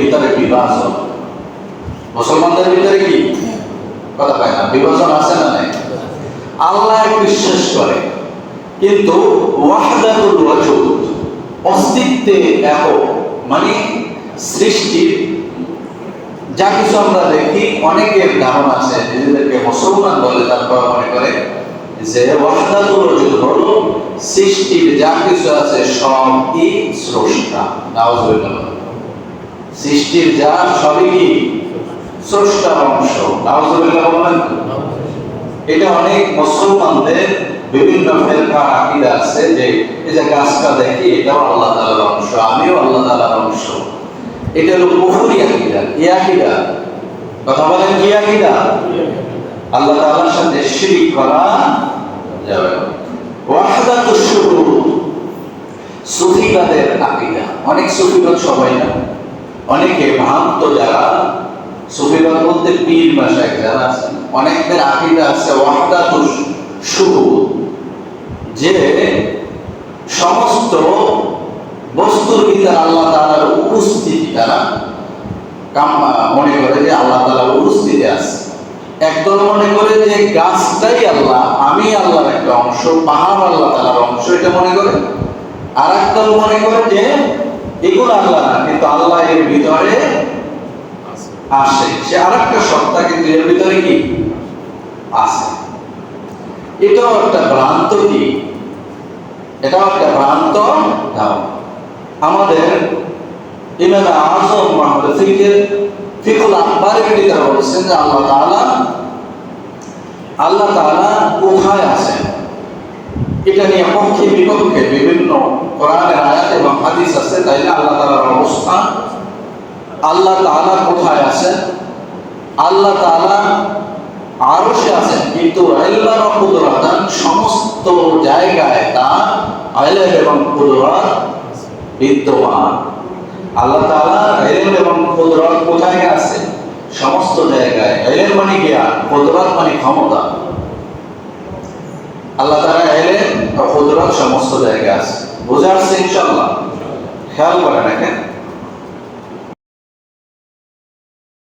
ভিতরে বিভাজন? মুসলমানদের ভিতরে কি? কথা পায় না, বিভাজন আছে না নাই? আল্লাহ বিশ্বাস করে, কিন্তু ওয়াহদাতুল ওয়াজুদ, অস্তিত্বে মানে সৃষ্টির যা কিছু আমরা দেখি, অনেকের ধারণা আছে, নিজেদেরকে মুসলমান বলে তারপর মনে করে যে ওয়াহদাতুল ওয়াজুদ হলো সৃষ্টির যা কিছু আছে সবই স্রষ্টা। নাউজুবিল্লাহ সৃষ্টির যা সবই কি? নাউজুবিল্লাহ বলেন এটা অনেক মুসলমানদের বিভিন্ন ফেরকা আকিদা আছে যে, এই যে গাছটা দেখি, এটাও আল্লাহ অংশ, আমিও আল্লাহ তাআলার অংশ। এটা হলো কুফরি আকিদা। কি আকিদা? কথা বলেন কি আকিদা? আল্লাহ তাআলার সাথে শিরিক করা যাবে ওয়াহদাতুশ শুরুর সুফিবাদের আকিদা। অনেক সুফিবাদ সবাই না অনেকে ভ্রান্ত যারা সুফিবাদ বলতে পীর মাসায় যারা আছেন অনেকদের আকিদা আছে ওয়াহদাতুশ শুরু, যে সমস্ত বস্তুর ভিতরে আল্লাহ তাআলার উপস্থিতি তারা মনে করে যে আল্লাহ তাআলার উপস্থিতি আছে। একদল মনে করে যে গাছটাই আল্লাহ, আমি আল্লাহর একটা অংশ, পাহাড় আল্লাহ তাআলার অংশ, এটা মনে করে। আর একদল মনে করে যে এগুলো আল্লাহ কিন্তু আল্লাহ এর ভিতরে আসে। সে আর একটা সত্তা, কিন্তু এর ভিতরে কি? এটাও একটা ভ্রান্ত কি এটাও একটা ভ্রান্ত আমাদের ইমাম আজম মাহমুদ ফিকের ফিকুল আকবরের ভিতরে বলছেন যে আল্লাহ তাআলা আল্লাহ তাআলা এটা নিয়ে পক্ষে বিপক্ষে বিভিন্ন কোরআনের আয়াত এবং হাদিস আছে আল্লাহ তাআলার অবস্থান আল্লাহ তাআলা কোথায় আছেন? আল্লাহ তাআলা আরশে আছেন, কিন্তু সমস্ত জায়গায় তার এবং বিদ্যমান। আল্লাহ ইলম এবং কোথায় আছে? সমস্ত জায়গায়। ইলম মানে জ্ঞান কুদরত মানে ক্ষমতা। আল্লাহ তাআলা ও সমস্ত জায়গা আছে। বোঝা আসছে ইনশাল্লাহ খেয়াল করেন এখানে